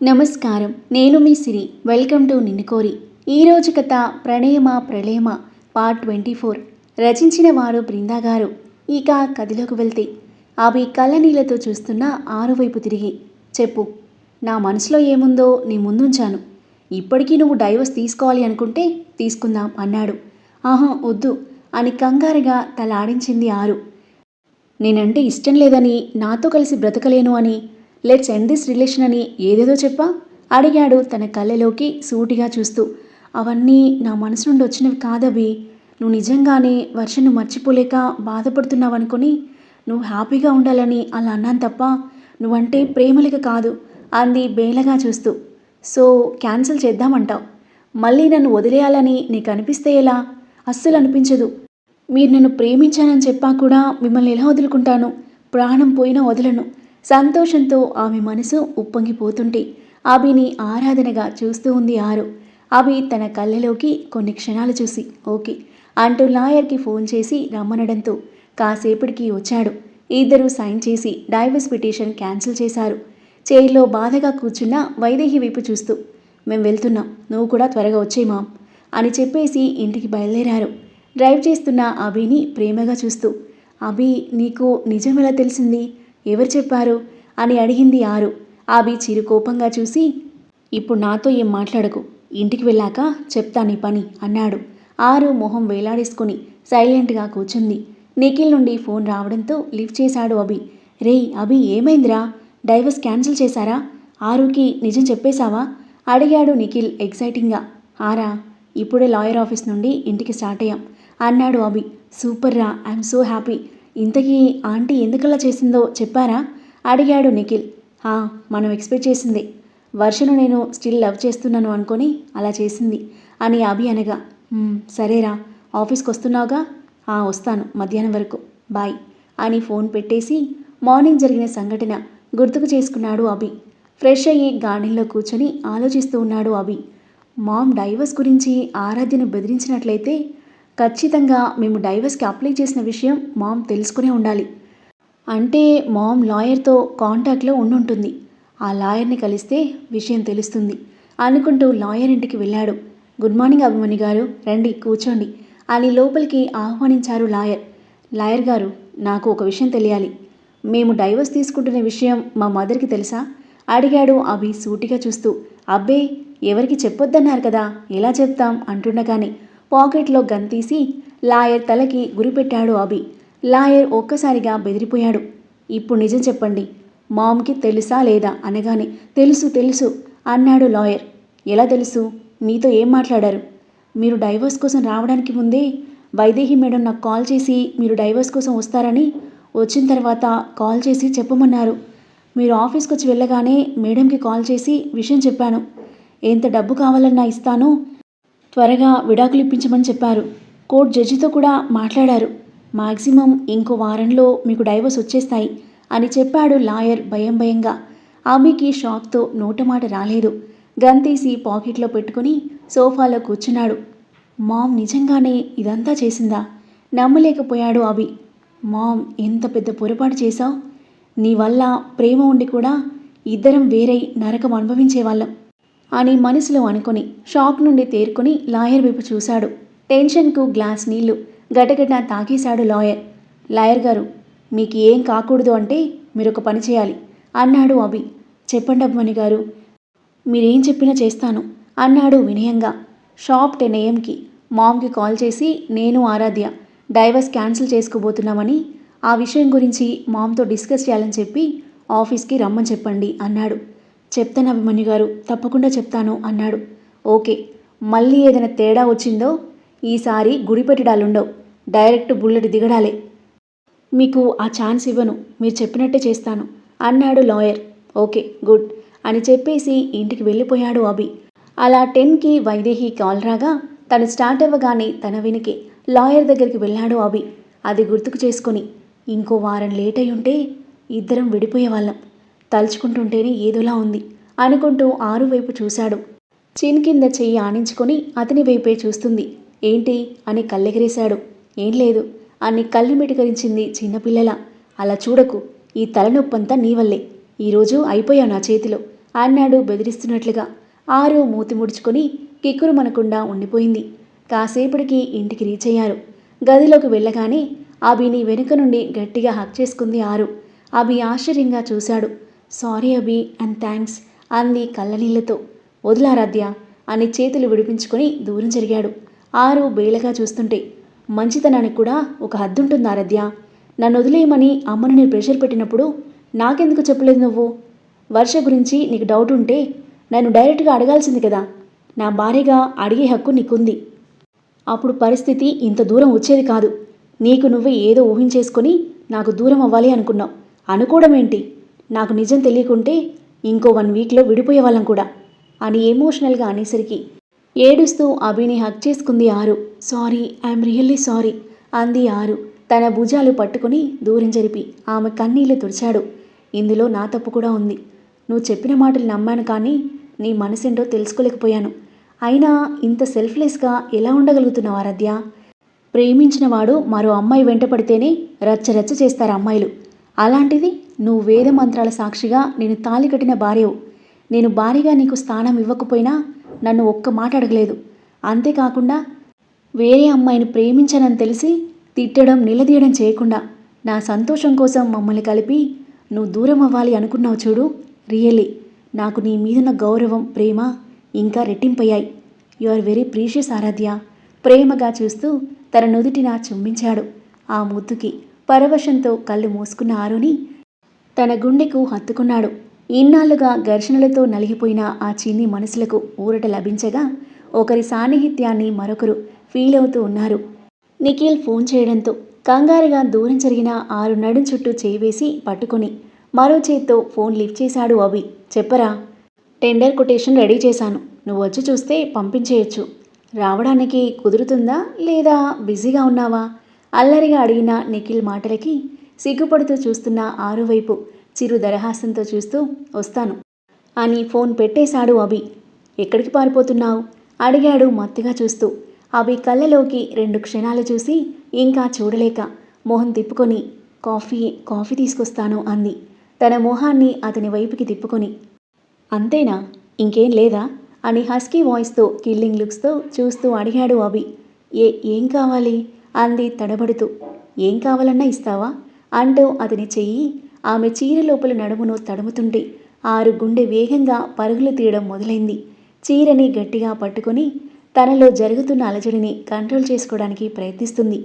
నమస్కారం. నేను మీ సిరి. Welcome to Ninnu Kori ఈరోజు కథ ప్రణయమ ప్రళయమ? Part twenty four. రచించిన వారు బృందా గారు. ఇక కథలోకి వెళ్తే అవి కళ్ళనీళ్ళతో చూస్తున్న ఆరువైపు తిరిగి చెప్పు నా మనసులో ఏముందో నీ ముందుంచాను. ఇప్పటికీ నువ్వు డైవర్స్ తీసుకోవాలి అనుకుంటే తీసుకుందాం అన్నాడు. ఆహా వద్దు అని కంగారుగా తలాడించింది ఆరు. నేనంటే ఇష్టం లేదని నాతో కలిసి బ్రతకలేను అని లెట్స్ ఎండ్ దిస్ రిలేషన్ అని ఏదేదో చెప్పా. అడిగాడు తన కళ్ళలోకి సూటిగా చూస్తూ. అవన్నీ నా మనసు నుండి వచ్చినవి కాదవి నువ్వు నిజంగానే వర్షను మర్చిపోలేక బాధపడుతున్నావు అనుకుని నువ్వు హ్యాపీగా ఉండాలని అలా అన్నాను తప్ప నువ్వంటే ప్రేమలిక కాదు అంది బేలగా చూస్తూ. సో క్యాన్సిల్ చేద్దామంటావు. మళ్ళీ నన్ను వదిలేయాలని నీకు అనిపిస్తే ఎలా? అస్సలు అనిపించదు. మీరు నన్ను ప్రేమించానని చెప్పా కూడా మిమ్మల్ని ఎలా వదులుకుంటాను? ప్రాణం పోయినా వదలను. సంతోషంతో ఆమె మనసు ఉప్పొంగిపోతుంటే అభిని ఆరాధనగా చూస్తూ ఉంది ఆరు. అభి తన కళ్ళలోకి కొన్ని క్షణాలు చూసి ఓకే అంటూ లాయర్కి ఫోన్ చేసి రమ్మనడంతో కాసేపటికి వచ్చాడు. ఇద్దరూ సైన్ చేసి డైవర్స్ పిటిషన్ క్యాన్సిల్ చేశారు. చైర్లో బాధగా కూర్చున్న వైదేహి వైపు చూస్తూ మేం వెళ్తున్నాం. నువ్వు కూడా త్వరగా వచ్చేయి మామ్ అని చెప్పేసి ఇంటికి బయలుదేరారు. డ్రైవ్ చేస్తున్న అభిని ప్రేమగా చూస్తూ అభి నీకు నిజం ఎలా తెలిసింది? ఎవరు చెప్పారు? అని అడిగింది ఆరు. అభి చిరుకోపంగా చూసి ఇప్పుడు నాతో ఏం మాట్లాడకు? ఇంటికి వెళ్ళాక చెప్తా నీ పని అన్నాడు. ఆరు మొహం వేలాడేసుకుని సైలెంట్గా కూర్చుంది. నిఖిల్ నుండి ఫోన్ రావడంతో లిఫ్ట్ చేశాడు అభి. రేయ్ అభి ఏమైందిరా? డైవర్స్ క్యాన్సిల్ చేశారా? ఆరుకి నిజం చెప్పేశావా? అడిగాడు నిఖిల్ ఎక్సైటింగ్గా. ఆరా ఇప్పుడే లాయర్ ఆఫీస్ నుండి ఇంటికి స్టార్ట్ అయ్యాం అన్నాడు అభి. సూపర్ రా ఐఎమ్ సో హ్యాపీ. ఇంతకీ ఆంటీ ఎందుకలా చేసిందో చెప్పారా? అడిగాడు నిఖిల్. హా మనం ఎక్స్పెక్ట్ చేసింది. వర్షను నేను స్టిల్ లవ్ చేస్తున్నాను అనుకొని అలా చేసింది అని అభి అనగా. సరేరా ఆఫీస్కి వస్తున్నావుగా ఆ వస్తాను మధ్యాహ్నం వరకు. బాయ్ అని ఫోన్ పెట్టేసి మార్నింగ్ జరిగిన సంఘటన గుర్తుకు చేసుకున్నాడు అభి. ఫ్రెష్ అయ్యి గార్డెన్లో కూర్చొని ఆలోచిస్తూ ఉన్నాడు అభి. మామ్ డైవర్స్ గురించి ఆరాధ్యను బెదిరించినట్లయితే ఖచ్చితంగా మేము డైవర్స్కి అప్లై చేసిన విషయం మామ్ తెలుసుకునే ఉండాలి. అంటే మామ్ లాయర్తో కాంటాక్ట్లో ఉండుంటుంది. ఆ లాయర్ని కలిస్తే విషయం తెలుస్తుంది. అనుకుంటూ లాయర్ ఇంటికి వెళ్ళాడు. గుడ్ మార్నింగ్ అభిమని గారు. రండి కూర్చోండి. అని లోపలికి ఆహ్వానించారు లాయర్. లాయర్ గారు నాకు ఒక విషయం తెలియాలి. మేము డైవర్స్ తీసుకుంటున్న విషయం మా మదర్కి తెలుసా? అడిగాడు అభి సూటిగా చూస్తూ. అబ్బే ఎవరికి చెప్పొద్దన్నారు కదా? ఎలా చెప్తాం? అంటుండగానే పాకెట్లో గన్ తీసి లాయర్ తలకి గురిపెట్టాడు అభి. లాయర్ ఒక్కసారిగా బెదిరిపోయాడు. ఇప్పుడు నిజం చెప్పండి. మామ్కి తెలుసా లేదా? అనగానే తెలుసు తెలుసు అన్నాడు లాయర్. ఎలా తెలుసు? మీతో ఏం మాట్లాడారు? మీరు డైవర్స్ కోసం రావడానికి ముందే వైదేహి మేడం నాకు కాల్ చేసి మీరు డైవర్స్ కోసం వస్తారని వచ్చిన తర్వాత కాల్ చేసి చెప్పమన్నారు. మీరు ఆఫీస్కి వచ్చి వెళ్ళగానే మేడంకి కాల్ చేసి విషయం చెప్పాను. ఎంత డబ్బు కావాలన్నా ఇస్తాను త్వరగా విడాకులు ఇప్పించమని చెప్పారు. కోర్టు జడ్జితో కూడా మాట్లాడారు. మాక్సిమం ఇంకో వారంలో మీకు డైవర్స్ వచ్చేస్తాయి అని చెప్పాడు లాయర్ భయం భయంగా. ఆమెకి షాక్తో నోటమాట రాలేదు. గన్ తీసి పాకెట్లో పెట్టుకుని సోఫాలో కూర్చున్నాడు. మామ్ నిజంగానే ఇదంతా చేసిందా? నమ్మలేకపోయాడు అభి. మామ్ ఎంత పెద్ద పొరపాటు చేశావు? నీ వల్ల ప్రేమ ఉండి కూడా ఇద్దరం వేరై నరకం అనుభవించేవాళ్ళం. అని మనసులో అనుకుని షాక్ నుండి తేరుకొని లాయర్ వైపు చూశాడు. టెన్షన్కు గ్లాస్ నీళ్ళు గటగట తాగేశాడు లాయర్. లాయర్ గారు మీకు ఏం కాకూడదు అంటే మీరు ఒక పని చేయాలి అన్నాడు అభి. చెప్పండి అభిమని గారు మీరేం చెప్పినా చేస్తాను అన్నాడు వినయంగా. షాప్ టెన్ ఏఎంకి మామ్కి కాల్ చేసి నేను ఆరాధ్య డైవర్స్ క్యాన్సిల్ చేసుకోబోతున్నామని ఆ విషయం గురించి మామ్తో డిస్కస్ చేయాలని చెప్పి ఆఫీస్కి రమ్మని చెప్పండి అన్నాడు. చెప్తాను అభిమన్యు గారు తప్పకుండా చెప్తాను అన్నాడు. ఓకే మళ్ళీ ఏదైనా తేడా వచ్చిందో ఈసారి గుడి పెట్టడాలుండవు. Direct bullet దిగడాలే. మీకు ఆ ఛాన్స్ ఇవ్వను మీరు చెప్పినట్టే చేస్తాను అన్నాడు లాయర్. ఓకే గుడ్ అని చెప్పేసి ఇంటికి వెళ్ళిపోయాడు అభి. అలా టెన్కి వైదేహి కాల్ రాగా తను స్టార్ట్ అవ్వగానే తన వెనుకే లాయర్ దగ్గరికి వెళ్ళాడు అభి. అది గుర్తుకు చేసుకొని ఇంకో వారం లేట్ అయి ఉంటే ఇద్దరం విడిపోయేవాళ్ళం. తలుచుకుంటుంటేనే ఏదోలా ఉంది అనుకుంటూ ఆరు వైపు చూశాడు. చిన్ కింద చెయ్యి ఆనించుకొని అతని వైపే చూస్తుంది. ఏంటి? అని కళ్ళెగిరేశాడు. ఏం లేదు. అని కళ్ళు మిటికరించింది చిన్నపిల్లల. అలా చూడకు. ఈ తలనొప్పంతా నీ వల్లే. ఈరోజు అయిపోయావు నా చేతిలో అన్నాడు బెదిరిస్తున్నట్లుగా. ఆరు మూతి ముడుచుకొని కిక్కురు మనకుండా ఉండిపోయింది. కాసేపటికి ఇంటికి రీచ్ అయ్యారు. గదిలోకి వెళ్ళగానే అభిని వెనుక నుండి గట్టిగా హక్ చేసుకుంది ఆరు. అభి ఆశ్చర్యంగా చూశాడు. సారీ అభి అండ్ థ్యాంక్స్ అంది కళ్ళనీళ్ళతో వదిలారాధ్య అని చేతులు విడిపించుకొని దూరం జరిగాడు. ఆరు బేలగా చూస్తుంటే మంచితనానికి కూడా ఒక హద్దుంటుంది ఆరాధ్య నన్ను వదిలేయమని అమ్మను నేను ప్రెషర్ పెట్టినప్పుడు నాకెందుకు చెప్పలేదు నువ్వు? వర్ష గురించి నీకు డౌట్ ఉంటే నన్ను డైరెక్ట్గా అడగాల్సింది కదా. నా భార్యగా అడిగే హక్కు నీకుంది. అప్పుడు పరిస్థితి ఇంత దూరం వచ్చేది కాదు. నీకు నువ్వే ఏదో ఊహించేసుకొని నాకు దూరం అవ్వాలి అనుకున్నావు. అనుకోవడం ఏంటి నాకు నిజం తెలియకుంటే ఇంకో వన్ వీక్లో విడిపోయేవాళ్ళం కూడా అని ఎమోషనల్గా అనేసరికి ఏడుస్తూ అభిని హక్ చేసుకుంది ఆరు. సారీ ఐఎమ్ రియల్లీ సారీ అంది ఆరు. తన భుజాలు పట్టుకుని దూరం జరిపి ఆమె కన్నీళ్ళు తుడిచాడు. ఇందులో నా తప్పు కూడా ఉంది. నువ్వు చెప్పిన మాటలు నమ్మాను కానీ నీ మనసేంటో తెలుసుకోలేకపోయాను. అయినా ఇంత సెల్ఫ్లెస్గా ఎలా ఉండగలుగుతున్నావు ఆరాధ్య? ప్రేమించిన వాడు మరో అమ్మాయి వెంట పడితేనే రచ్చరచ్చ చేస్తారు అమ్మాయిలు. అలాంటిది నువ్వు వేద మంత్రాల సాక్షిగా నేను తాళి కట్టిన భార్యవు. నేను భార్యగా నీకు స్థానం ఇవ్వకపోయినా నన్ను ఒక్క మాట అడగలేదు. అంతేకాకుండా వేరే అమ్మాయిని ప్రేమించానని తెలిసి తిట్టడం నిలదీయడం చేయకుండా నా సంతోషం కోసం మమ్మల్ని కలిపి నువ్వు దూరం అవ్వాలి అనుకున్నావు చూడు. రియల్లీ నాకు నీ మీదున్న గౌరవం ప్రేమ ఇంకా రెట్టింపయ్యాయి. You are very precious Aaradhya. ప్రేమగా చూస్తూ తన నుదుటిన చుంబించాడు ఆ ముద్దుకి. పరవశంతో కళ్ళు మూసుకున్న ఆరుని తన గుండెకు హత్తుకున్నాడు. ఇన్నాళ్ళుగా ఘర్షణలతో నలిగిపోయిన ఆ చిన్ని మనసులకు ఊరట లభించగా ఒకరి సాన్నిహిత్యాన్ని మరొకరు ఫీల్ అవుతూ ఉన్నారు. నిఖిల్ ఫోన్ చేయడంతో కంగారుగా దూరం జరిగిన ఆరు నడుం చుట్టూ చేయి వేసి పట్టుకొని మరో చేత్తో ఫోన్ లిఫ్ట్ చేశాడు అభి. చెప్పరా? టెండర్ కొటేషన్ రెడీ చేశాను. నువ్వు వచ్చి చూస్తే పంపించేయచ్చు. రావడానికి కుదురుతుందా లేదా బిజీగా ఉన్నావా? అల్లరిగా అడిగిన నిఖిల్ మాటలకి సిగ్గుపడుతూ చూస్తున్న ఆరువైపు చిరు దరహాసంతో చూస్తూ వస్తాను. అని ఫోన్ పెట్టేశాడు అభి. ఎక్కడికి పారిపోతున్నావు? అడిగాడు మత్తుగా చూస్తూ. అభి కళ్ళలోకి రెండు క్షణాలు చూసి ఇంకా చూడలేక మొహం తిప్పుకొని కాఫీ కాఫీ తీసుకొస్తాను అంది. తన మొహాన్ని అతని వైపుకి తిప్పుకొని అంతేనా? ఇంకేం లేదా? అని హస్కీ వాయిస్తో కిల్లింగ్ లుక్స్తో చూస్తూ అడిగాడు అభి. ఏ ఏం కావాలి? అంది తడబడుతూ. ఏం కావాలన్నా ఇస్తావా? అంటూ అతని చెయ్యి ఆమె చీర లోపల నడుమును తడుముతుంటే ఆరు గుండె వేగంగా పరుగులు తీయడం మొదలైంది. చీరని గట్టిగా పట్టుకొని తనలో జరుగుతున్న అలజడిని కంట్రోల్ చేసుకోవడానికి ప్రయత్నిస్తుంది.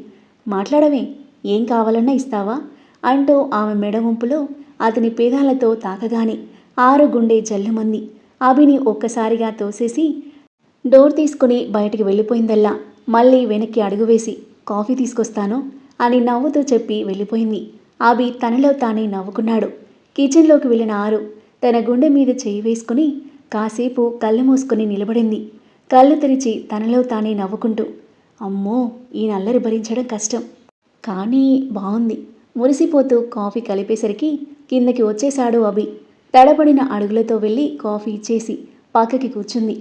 మాట్లాడమే ఏం కావాలన్నా ఇస్తావా? అంటూ ఆమె మెడవంపులో అతని పేదాలతో తాకగానే ఆరు గుండె జల్లుమంది. అభిని ఒక్కసారిగా తోసేసి డోర్ తీసుకుని బయటికి వెళ్ళిపోయిందల్లా. మళ్ళీ వెనక్కి అడుగు వేసి కాఫీ తీసుకొస్తాను అని నవ్వుతూ చెప్పి వెళ్ళిపోయింది. అభి తనలో తానే నవ్వుకున్నాడు. కిచెన్లోకి వెళ్ళిన ఆరు తన గుండె మీద చేయి వేసుకుని కాసేపు కళ్ళు మూసుకుని నిలబడింది. కళ్ళు తెరిచి తనలో తానే నవ్వుకుంటూ అమ్మో ఈ నల్లరి భరించడం కష్టం. కానీ బాగుంది మురిసిపోతూ కాఫీ కలిపేసరికి కిందకి వచ్చేశాడు అభి. తడబడిన అడుగులతో వెళ్ళి కాఫీ ఇచ్చేసి పక్కకి కూర్చుంది.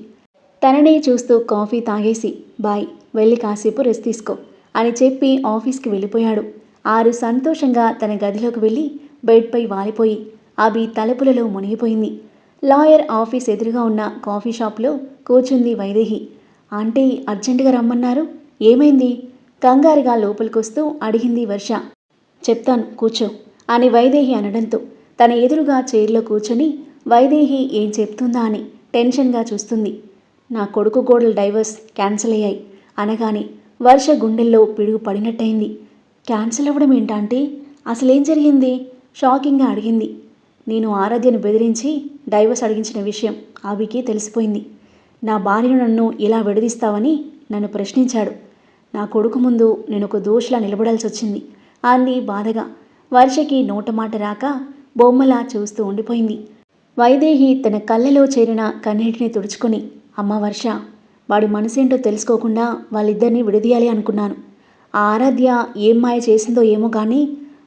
తననే చూస్తూ కాఫీ తాగేసి బాయ్ వెళ్ళి కాసేపు రెస్ట్ తీసుకో. అని చెప్పి ఆఫీస్కి వెళ్ళిపోయాడు. ఆరు సంతోషంగా తన గదిలోకి వెళ్ళి బెడ్పై వాలిపోయి అభి తలుపులలో మునిగిపోయింది. లాయర్ ఆఫీస్ ఎదురుగా ఉన్న కాఫీ షాప్లో కూర్చుంది వైదేహి. ఆంటీ అర్జెంటుగా రమ్మన్నారు. ఏమైంది? కంగారుగా లోపలికొస్తూ అడిగింది వర్ష. చెప్తాను కూర్చో అని వైదేహి అనడంతో తన ఎదురుగా చైర్లో కూర్చొని వైదేహి ఏం చెప్తుందా అని టెన్షన్గా చూస్తుంది. నా కొడుకు గోడల డైవర్స్ క్యాన్సిల్ అయ్యాయి అనగానే వర్ష గుండెల్లో పిడుగు పడినట్టయింది క్యాన్సిల్ అవ్వడం ఏంటంటే అసలేం జరిగింది? షాకింగ్గా అడిగింది. నేను ఆరాధ్యను బెదిరించి డైవర్స్ అడిగించిన విషయం ఆవికి తెలిసిపోయింది. నా భార్యను నన్ను ఇలా విడదీస్తావని నన్ను ప్రశ్నించాడు. నా కొడుకు ముందు నేను ఒక దోషిలా నిలబడాల్సి వచ్చింది అంది బాధగా. వర్షకి నోటమాట రాక బొమ్మలా చూస్తూ ఉండిపోయింది. వైదేహి తన కళ్ళలో చేరిన కన్నీటిని తుడుచుకొని అమ్మ వర్ష వాడి మనసేంటో తెలుసుకోకుండా వాళ్ళిద్దరినీ విడదీయాలి అనుకున్నాను. ఆ ఆరాధ్య ఏం మాయ చేసిందో ఏమో కానీ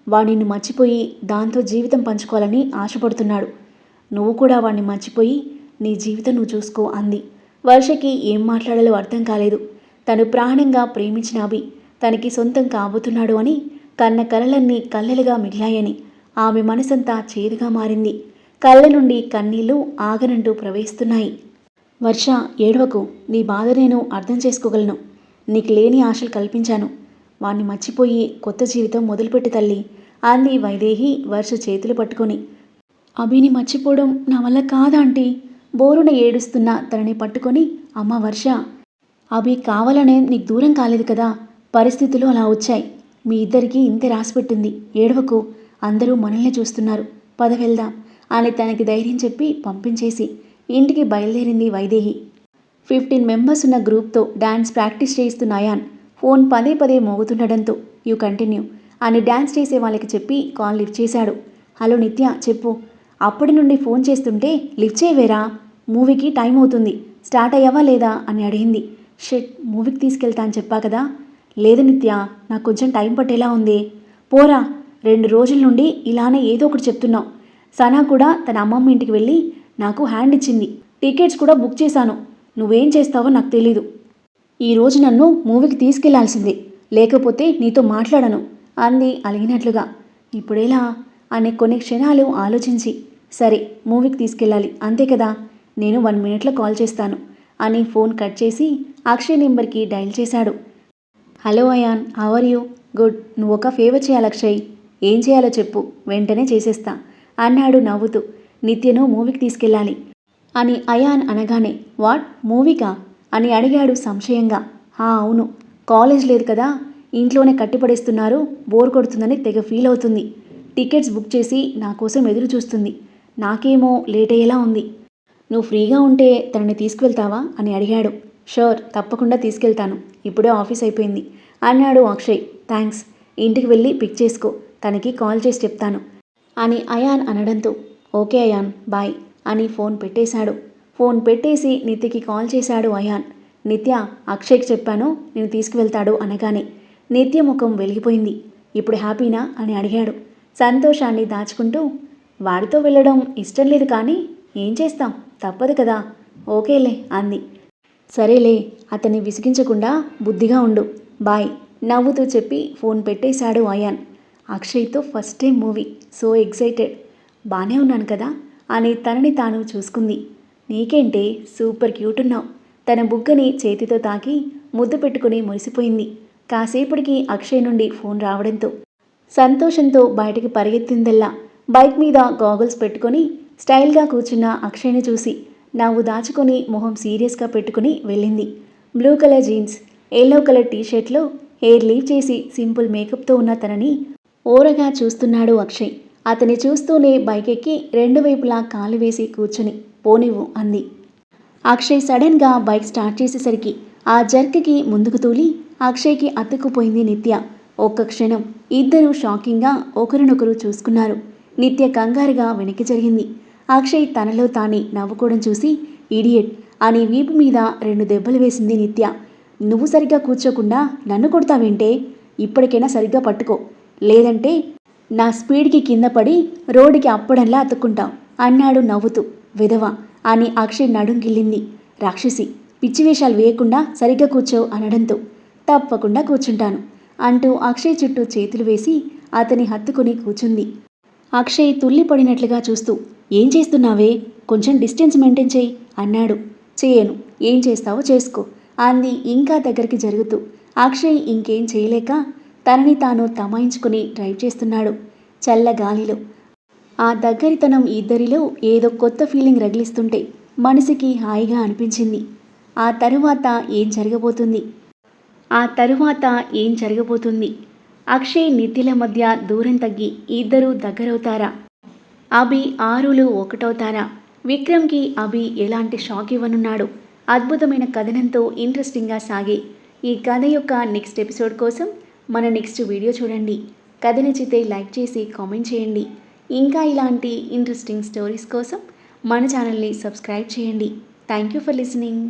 వాడిని మర్చిపోయి దాంతో జీవితం పంచుకోవాలని ఆశపడుతున్నాడు. నువ్వు కూడా వాడిని మర్చిపోయి నీ జీవితం నువ్వు చూసుకో అంది. వర్షకి ఏం మాట్లాడాలో అర్థం కాలేదు. తను ప్రాణంగా ప్రేమించిన అభి తనకి సొంతం కాబోతున్నాడు అని కన్న కలలన్నీ కల్లెలుగా మిగిలాయని ఆమె మనసంతా చేదుగా మారింది. కళ్ళ నుండి కన్నీళ్ళు ఆగనంటూ ప్రవహిస్తున్నాయి వర్ష ఏడవకు. నీ బాధ నేను అర్థం చేసుకోగలను. నీకు లేని ఆశలు కల్పించాను. వాణ్ణి మర్చిపోయి కొత్త జీవితం మొదలుపెట్టి తల్లి. అంది వైదేహి వర్ష చేతులు పట్టుకొని. అభిని మర్చిపోవడం నా వల్ల కాదా ఆంటీ? బోరున ఏడుస్తున్న తనని పట్టుకొని అమ్మ వర్ష అభి కావాలనే నీకు దూరం కాలేదు కదా? పరిస్థితులు అలా వచ్చాయి. మీ ఇద్దరికీ ఇంతే రాసిపెట్టింది ఏడవకు. అందరూ మనల్ని చూస్తున్నారు. పద వెళ్దాం. అని తనకి ధైర్యం చెప్పి పంపించేసి ఇంటికి బయలుదేరింది వైదేహి. ఫిఫ్టీన్ మెంబర్స్ ఉన్న గ్రూప్తో డ్యాన్స్ ప్రాక్టీస్ చేయిస్తున్న అయాన్ ఫోన్ పదే పదే మోగుతుండడంతో యూ కంటిన్యూ అని డ్యాన్స్ చేసే వాళ్ళకి చెప్పి కాల్ లిఫ్ట్ చేశాడు. హలో నిత్య చెప్పు. అప్పటి నుండి ఫోన్ చేస్తుంటే లిఫ్ట్ చేయవేరా? మూవీకి టైం అవుతుంది. స్టార్ట్ అయ్యావా లేదా? అని అడిగింది. షెట్ మూవీకి తీసుకెళ్తా అని చెప్పా కదా. లేదు నిత్య నాకు కొంచెం టైం పట్టేలా ఉంది. పోరా రెండు రోజుల నుండి ఇలానే ఏదో ఒకటి చెప్తున్నావు. సనా కూడా తన అమ్మమ్మ ఇంటికి వెళ్ళి నాకు హ్యాండ్ ఇచ్చింది. టికెట్స్ కూడా బుక్ చేశాను. నువ్వేం చేస్తావో నాకు తెలీదు. ఈరోజు నన్ను మూవీకి తీసుకెళ్ళాల్సిందే. లేకపోతే నీతో మాట్లాడను అంది అలిగినట్లుగా. ఇప్పుడేలా? అనే కొన్ని క్షణాలు ఆలోచించి. సరే మూవీకి తీసుకెళ్ళాలి. అంతే కదా? నేను వన్ మినిట్లో కాల్ చేస్తాను అని ఫోన్ కట్ చేసి అక్షయ్ నెంబర్కి డయల్ చేశాడు. Hello Ayaan are you? Good. నువ్వు ఒక ఫేవర్ చేయాలి అక్షయ్. ఏం చేయాలో చెప్పు. వెంటనే చేసేస్తా అన్నాడు నవ్వుతూ. నిత్యను మూవీకి తీసుకెళ్ళాలి. అని అయాన్ అనగానే వాట్? మూవీకా? అని అడిగాడు సంశయంగా. హా అవును. కాలేజ్ లేదు కదా. ఇంట్లోనే కట్టిపడేస్తున్నారు. బోర్ కొడుతుందని తెగ ఫీల్ అవుతుంది. టికెట్స్ బుక్ చేసి నా కోసం ఎదురు చూస్తుంది. నాకేమో లేట్ అయ్యేలా ఉంది. నువ్వు ఫ్రీగా ఉంటే తనని తీసుకువెళ్తావా? అని అడిగాడు. షూర్ తప్పకుండా తీసుకెళ్తాను. ఇప్పుడే ఆఫీస్ అయిపోయింది. అన్నాడు అక్షయ్. థ్యాంక్స్ ఇంటికి వెళ్ళి పిక్ చేసుకో. తనకి కాల్ చేసి చెప్తాను. అని అయాన్ అనడంతో ఓకే అయాన్ బాయ్ అని ఫోన్ పెట్టేశాడు. ఫోన్ పెట్టేసి నిత్యకి కాల్ చేశాడు అయాన్. నిత్య అక్షయ్కి చెప్పాను నేను తీసుకువెళ్తాడు అనగానే. నిత్య ముఖం వెలిగిపోయింది. ఇప్పుడు హ్యాపీనా అని అడిగాడు. సంతోషాన్ని దాచుకుంటూ వాడితో వెళ్ళడం ఇష్టం లేదు కానీ ఏం చేస్తాం? తప్పదు కదా. ఓకేలే అంది. సరేలే అతన్ని విసిగించకుండా బుద్ధిగా ఉండు. బాయ్ నవ్వుతూ చెప్పి ఫోన్ పెట్టేశాడు ion. అక్షయ్తో first time movie so excited బానే ఉన్నాను కదా అని తనని తాను చూసుకుంది. నీకేంటే సూపర్ క్యూట్ ఉన్నావు. తన బుగ్గని చేతితో తాకి ముద్దు పెట్టుకుని మురిసిపోయింది. కాసేపటికి అక్షయ్ నుండి ఫోన్ రావడంతో. సంతోషంతో బయటికి పరిగెత్తిందల్లా. బైక్ మీద గాగుల్స్ పెట్టుకొని స్టైల్గా కూర్చున్న అక్షయ్ని చూసి నవ్వు దాచుకొని మొహం సీరియస్గా పెట్టుకుని వెళ్ళింది. Blue colour jeans yellow colour టీషర్ట్లో hair leave చేసి సింపుల్ మేకప్తో ఉన్న తనని ఓరగా చూస్తున్నాడు అక్షయ్. అతని చూస్తూనే బైక్ ఎక్కి రెండు వైపులా కాలు వేసి కూర్చుని పోనివ్వు అంది. అక్షయ్ సడన్గా బైక్ స్టార్ట్ చేసేసరికి ఆ జర్క్కి ముందుకు తూలి అక్షయ్కి అతుక్కుపోయింది నిత్య. ఒక్క క్షణం ఇద్దరూ షాకింగ్గా ఒకరినొకరు చూసుకున్నారు. నిత్య కంగారుగా వెనక్కి జరిగింది. అక్షయ్ తనలో తానే నవ్వుకోవడం చూసి ఇడియట్ అని వీపు మీద రెండు దెబ్బలు వేసింది నిత్య. నువ్వు సరిగ్గా కూర్చోకుండా నన్ను కొడతావేంటే? ఇప్పటికైనా సరిగ్గా పట్టుకో. లేదంటే నా స్పీడ్కి కింద పడి రోడ్డుకి అప్పడంలా అతుక్కుంటావు అన్నాడు నవ్వుతూ. విధవ! అని అక్షయ్ నడుం గిల్లింది రాక్షసి! పిచ్చి వేషాలు వేయకుండా సరిగ్గా కూర్చో అనడంతో. తప్పకుండా కూర్చుంటాను అంటూ అక్షయ్ చుట్టూ చేతులు వేసి అతని హత్తుకుని కూర్చుంది అక్షయ్ తుల్లిపడినట్లుగా చూస్తూ. ఏం చేస్తున్నావే? కొంచెం డిస్టెన్స్ మెయింటైన్ చేయి అన్నాడు. చేయను. ఏం చేస్తావో చేసుకో అంది ఇంకా దగ్గరికి జరుగుతూ. అక్షయ్ ఇంకేం చేయలేక తనని తాను తమాయించుకుని డ్రైవ్ చేస్తున్నాడు. చల్ల గాలిలో. ఆ దగ్గరితనం ఇద్దరిలో ఏదో కొత్త ఫీలింగ్ రగిలిస్తుంటే మనసుకి హాయిగా అనిపించింది. ఆ తరువాత ఏం జరగబోతుంది? ఆ తరువాత ఏం జరగబోతుంది? అక్షయ్ నిత్యల మధ్య దూరం తగ్గి ఇద్దరూ దగ్గరవుతారా? అభి ఆరులు ఒకటవుతారా? విక్రమ్కి అభి ఎలాంటి షాక్ ఇవ్వనున్నాడు? అద్భుతమైన కథనంతో ఇంట్రెస్టింగ్గా సాగే ఈ కథ యొక్క నెక్స్ట్ ఎపిసోడ్ కోసం మన నెక్స్ట్ వీడియో చూడండి. కథ నచ్చితే లైక్ చేసి కామెంట్ చేయండి. ఇంకా ఇలాంటి ఇంట్రెస్టింగ్ స్టోరీస్ కోసం మన ఛానల్ని సబ్స్క్రైబ్ చేయండి. Thank you for listening